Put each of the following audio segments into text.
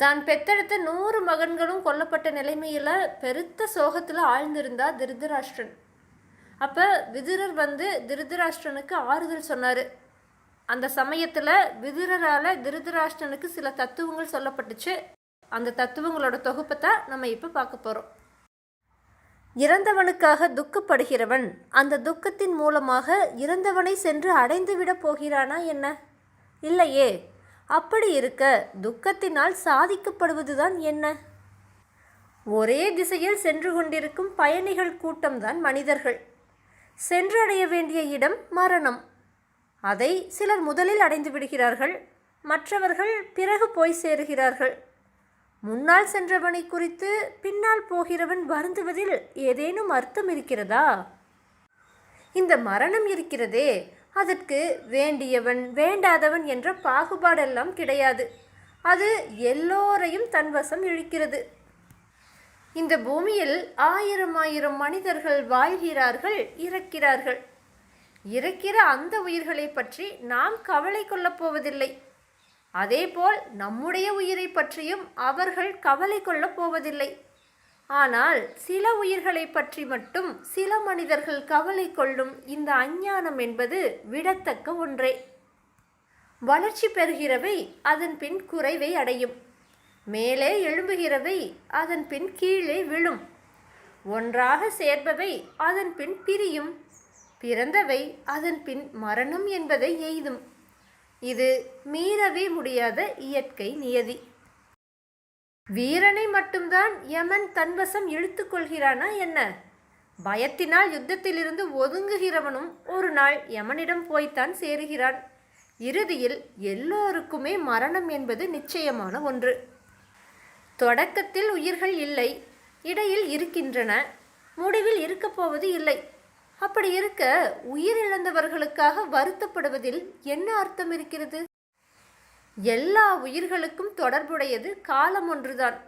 தான் பெத்தெடுத்த நூறு மகன்களும் கொல்லப்பட்ட நிலைமையில் பெருத்த சோகத்தில் ஆழ்ந்திருந்தா திருதராஷ்டிரன். அப்போ விதுரர் வந்து திருதராஷ்டிரனுக்கு ஆறுதல் சொன்னார். அந்த சமயத்தில் விதுரரால் திருதராஷ்டிரனுக்கு சில தத்துவங்கள் சொல்லப்பட்டுச்சு. அந்த தத்துவங்களோட தொகுப்பை தான் நம்ம இப்போ பார்க்க போகிறோம் இறந்தவனுக்காக துக்கப்படுகிறவன் அந்த துக்கத்தின் மூலமாக இறந்தவனை சென்று அடைந்துவிடப் போகிறானா என்ன? இல்லையே. அப்படி இருக்க துக்கத்தினால் சாதிக்கப்படுவதுதான் என்ன? ஒரே திசையில் சென்று கொண்டிருக்கும் பயணிகள் கூட்டம்தான் மனிதர்கள். சென்றடைய வேண்டிய இடம் மரணம். அதை சிலர் முதலில் அடைந்து விடுகிறார்கள் மற்றவர்கள் பிறகு போய் சேருகிறார்கள். முன்னால் சென்றவனை குறித்து பின்னால் போகிறவன் வருந்துவதில் ஏதேனும் அர்த்தம் இருக்கிறதா? இந்த மரணம் இருக்கிறதே அதற்கு வேண்டியவன் வேண்டாதவன் என்ற பாகுபாடெல்லாம் கிடையாது. அது எல்லோரையும் தன்வசம் இழுக்கிறது. இந்த பூமியில் ஆயிரம் ஆயிரம் மனிதர்கள் வாழ்கிறார்கள் இறக்கிறார்கள். இறக்கிற அந்த உயிர்களை பற்றி நாம் கவலை கொள்ளப் போவதில்லை. அதேபோல் நம்முடைய உயிரை பற்றியும் அவர்கள் கவலை கொள்ளப் போவதில்லை. ஆனால் சில உயிர்களை பற்றி மட்டும் சில மனிதர்கள் கவலை கொள்ளும் இந்த அஞ்ஞானம் என்பது விடத்தக்க ஒன்றே. வளர்ச்சி பெறுகிறவை அதன் பின் குறைவை அடையும். மேலே எழும்புகிறவை அதன் பின் கீழே விழும். ஒன்றாக சேர்பவை அதன் பின் பிரியும். பிறந்தவை அதன் பின் மரணம் என்பதை எய்தும். இது மீறவே முடியாத இயற்கை நியதி. வீரனை மட்டும்தான் யமன் தன்வசம் இழுத்து கொள்கிறானா என்ன? பயத்தினால் யுத்தத்திலிருந்து ஒதுங்குகிறவனும் ஒரு நாள் யமனிடம் போய்த்தான் சேருகிறான். இறுதியில் எல்லோருக்குமே மரணம் என்பது நிச்சயமான ஒன்று. தொடக்கத்தில் உயிர்கள் இல்லை இடையில் இருக்கின்றன முடிவில் இருக்கப் போவது இல்லை. அப்படி இருக்க உயிரிழந்தவர்களுக்காக வருத்தப்படுவதில் என்ன அர்த்தம் இருக்கிறது? எல்லா உயிர்களுக்கும் தொடர்புடையது காலம் ஒன்றுதான்.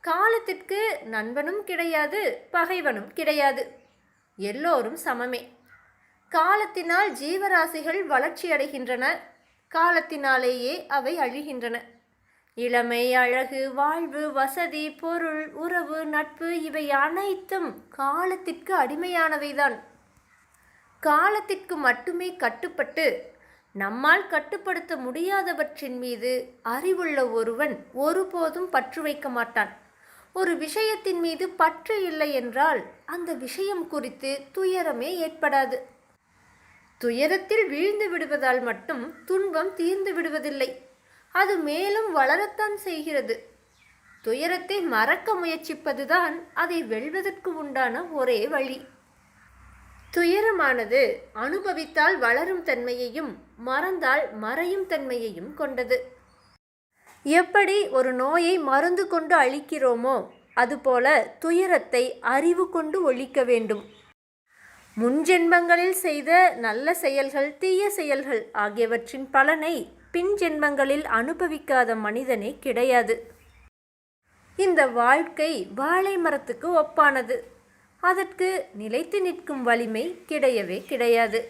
காலத்திற்கு நண்பனும் கிடையாது பகைவனும் கிடையாது. எல்லோரும் சமமே. காலத்தினால் ஜீவராசிகள் வளர்ச்சி அடைகின்றன. காலத்தினாலேயே அவை அழிகின்றன. இளமை அழகு வாழ்வு வசதி பொருள் உறவு நட்பு இவை அனைத்தும் காலத்திற்கு அடிமையானவைதான். காலத்திற்கு மட்டுமே கட்டுப்பட்டு நம்மால் கட்டுப்படுத்த முடியாதவற்றின் மீது அறிவுள்ள ஒருவன் ஒருபோதும் பற்று வைக்க மாட்டான். ஒரு விஷயத்தின் மீது பற்று இல்லை என்றால் அந்த விஷயம் குறித்து துயரமே ஏற்படாது. துயரத்தில் வீழ்ந்து விடுவதால் மட்டும் துன்பம் தீர்ந்து விடுவதில்லை. அது மேலும் வளரத்தான் செய்கிறது. துயரத்தை மறக்க முயற்சிப்பதுதான் அதை வெல்வதற்கு உண்டான ஒரே வழி. துயரமானது அனுபவித்தால் வளரும் தன்மையையும் மறந்தால் மறையும் தன்மையையும் கொண்டது. எப்படி ஒரு நோயை மருந்து கொண்டு அழிக்கிறோமோ அதுபோல துயரத்தை அறிவு கொண்டு ஒழிக்க வேண்டும். முன்ஜென்மங்களில் செய்த நல்ல செயல்கள் தீய செயல்கள் ஆகியவற்றின் பலனை பின் ஜென்மங்களில் அனுபவிக்காத மனிதனே கிடையாது. இந்த வாழ்க்கை வாழை மரத்துக்கு ஒப்பானது. அதற்கு நிலைத்து நிற்கும் வலிமை கிடையவே கிடையாது.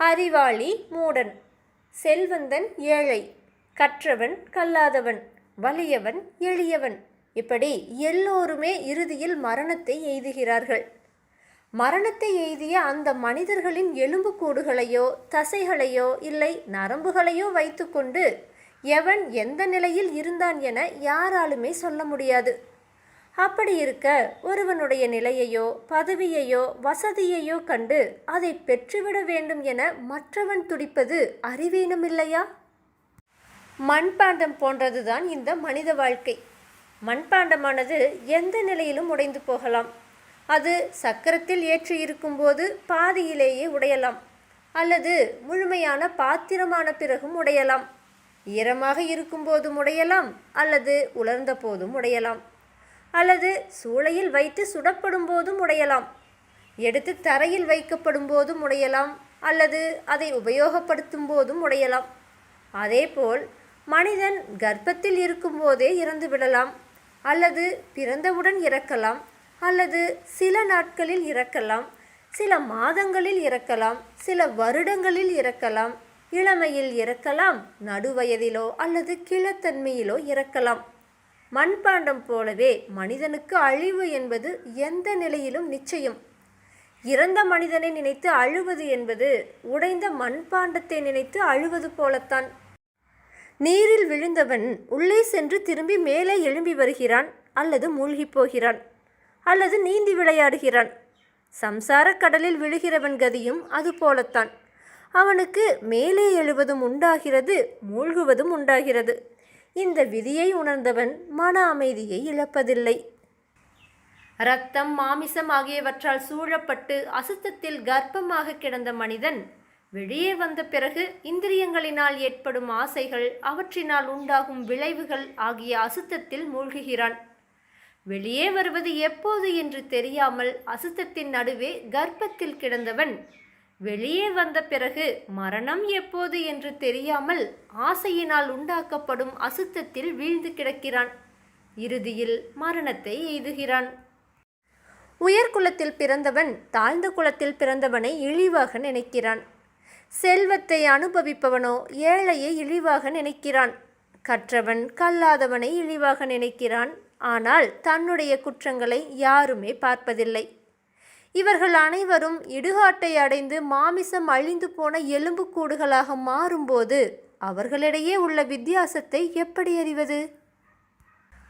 அறிவாளி மூடன் செல்வந்தன் ஏழை கற்றவன் கல்லாதவன் வலியவன் எளியவன். இப்படி எல்லோருமே இறுதியில் மரணத்தை எய்துகிறார்கள். மரணத்தை எய்திய அந்த மனிதர்களின் எலும்புக்கூடுகளையோ தசைகளையோ இல்லை நரம்புகளையோ வைத்துக்கொண்டு எவன் எந்த நிலையில் இருந்தான் என யாராலுமே சொல்ல முடியாது. அப்படி இருக்க ஒருவனுடைய நிலையையோ பதவியையோ வசதியையோ கண்டு அதை பெற்றுவிட வேண்டும் என மற்றவன் துடிப்பது அறிவீனமில்லையா? மண்பாண்டம் போன்றதுதான் இந்த மனித வாழ்க்கை. மண்பாண்டமானது எந்த நிலையிலும் உடைந்து போகலாம். அது சக்கரத்தில் ஏற்றி இருக்கும்போது பாதியிலேயே உடையலாம். அல்லது முழுமையான பாத்திரமான பிறகும் உடையலாம். ஈரமாக இருக்கும்போதும் உடையலாம் அல்லது உலர்ந்த போதும் உடையலாம். அல்லது சூளையில் வைத்து சுடப்படும் போதும் உடையலாம். எடுத்து தரையில் வைக்கப்படும் போதும் உடையலாம் அல்லது அதை உபயோகப்படுத்தும் போதும் உடையலாம். அதேபோல் மனிதன் கர்ப்பத்தில் இருக்கும்போதே இறந்து விடலாம் அல்லது பிறந்தவுடன் இறக்கலாம் அல்லது சில நாட்களில் இறக்கலாம் சில மாதங்களில் இறக்கலாம் சில வருடங்களில் இறக்கலாம் இளமையில் இறக்கலாம் நடுவயதிலோ அல்லது கிழத்தன்மையிலோ இறக்கலாம். மண்பாண்டம் போலவே மனிதனுக்கு அழிவு என்பது எந்த நிலையிலும் நிச்சயம். இறந்த மனிதனை நினைத்து அழுவது என்பது உடைந்த மண்பாண்டத்தை நினைத்து அழுவது போலத்தான். நீரில் விழுந்தவன் உள்ளே சென்று திரும்பி மேலே எழும்பி வருகிறான் அல்லது மூழ்கிப் போகிறான் அல்லது நீந்தி விளையாடுகிறான். சம்சார கடலில் விழுகிறவன் கதியும் அது போலத்தான். அவனுக்கு மேலே எழுவதும் உண்டாகிறது மூழ்குவதும் உண்டாகிறது. இந்த விதியை உணர்ந்தவன் மன அமைதியை இழப்பதில்லை. இரத்தம் மாமிசம் ஆகியவற்றால் சூழப்பட்டு அசுத்தத்தில் கர்ப்பமாக கிடந்த மனிதன் வெளியே வந்த பிறகு இந்திரியங்களினால் ஏற்படும் ஆசைகள் அவற்றினால் உண்டாகும் விளைவுகள் ஆகிய அசுத்தத்தில் மூழ்குகிறான். வெளியே வருவது எப்போது என்று தெரியாமல் அசுத்தத்தின் நடுவே கர்ப்பத்தில் கிடந்தவன் வெளியே வந்த பிறகு மரணம் எப்போது என்று தெரியாமல் ஆசையினால் உண்டாக்கப்படும் அசுத்தத்தில் வீழ்ந்து கிடக்கிறான். இறுதியில் மரணத்தை எய்துகிறான். உயர்குலத்தில் பிறந்தவன் தாழ்ந்த குலத்தில் பிறந்தவனை இழிவாக நினைக்கிறான். செல்வத்தை அனுபவிப்பவனோ ஏழையை இழிவாக நினைக்கிறான். கற்றவன் கல்லாதவனை இழிவாக நினைக்கிறான். ஆனால் தன்னுடைய குற்றங்களை யாருமே பார்ப்பதில்லை. இவர்கள் அனைவரும் இடுகாட்டை அடைந்து மாமிசம் அழிந்து போன எலும்புக்கூடுகளாக மாறும்போது அவர்களிடையே உள்ள வித்தியாசத்தை எப்படி அறிவது?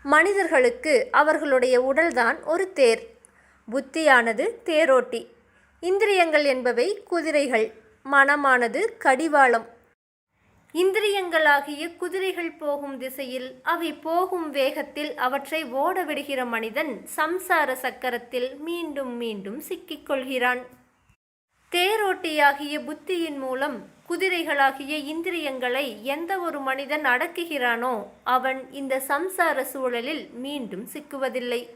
மனிதர்களுக்கு அவர்களுடைய உடல்தான் ஒரு தேர். புத்தியானது தேரோட்டி. இந்திரியங்கள் என்பவை குதிரைகள். மனமானது கடிவாளம். இந்திரியங்களாகிய குதிரைகள் போகும் திசையில் அவை போகும் வேகத்தில் அவற்றை ஓடவிடுகிற மனிதன் சம்சார சக்கரத்தில் மீண்டும் மீண்டும் சிக்கிக்கொள்கிறான். தேரோட்டியாகிய புத்தியின் மூலம் குதிரைகளாகிய இந்திரியங்களை எந்த ஒரு மனிதன் அடக்குகிறானோ அவன் இந்த சம்சார சூழலில் மீண்டும் சிக்குவதில்லை.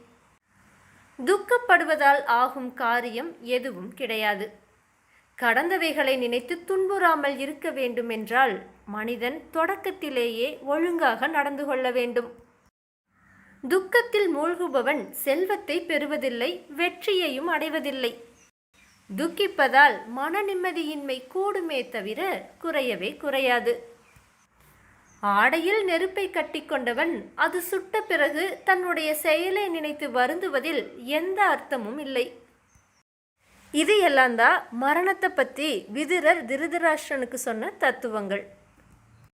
துக்கப்படுவதால் ஆகும் காரியம் எதுவும் கிடையாது. கடந்தவைகளை நினைத்து துன்புறாமல் இருக்க வேண்டுமென்றால் மனிதன் தொடக்கத்திலேயே ஒழுங்காக நடந்து கொள்ள வேண்டும். துக்கத்தில் மூழ்குபவன் செல்வத்தை பெறுவதில்லை வெற்றியையும் அடைவதில்லை. துக்கிப்பதால் மன நிம்மதியின்மை கூடுமே தவிர குறையவே குறையாது. ஆடையில் நெருப்பை கட்டிக்கொண்டவன் அது சுட்ட பிறகு தன்னுடைய செயலை நினைத்து வருந்துவதில் எந்த அர்த்தமும் இல்லை. இது எல்லாம் தான் மரணத்தை பற்றி விதுரர் திருதராஷ்டிரனுக்கு சொன்ன தத்துவங்கள்.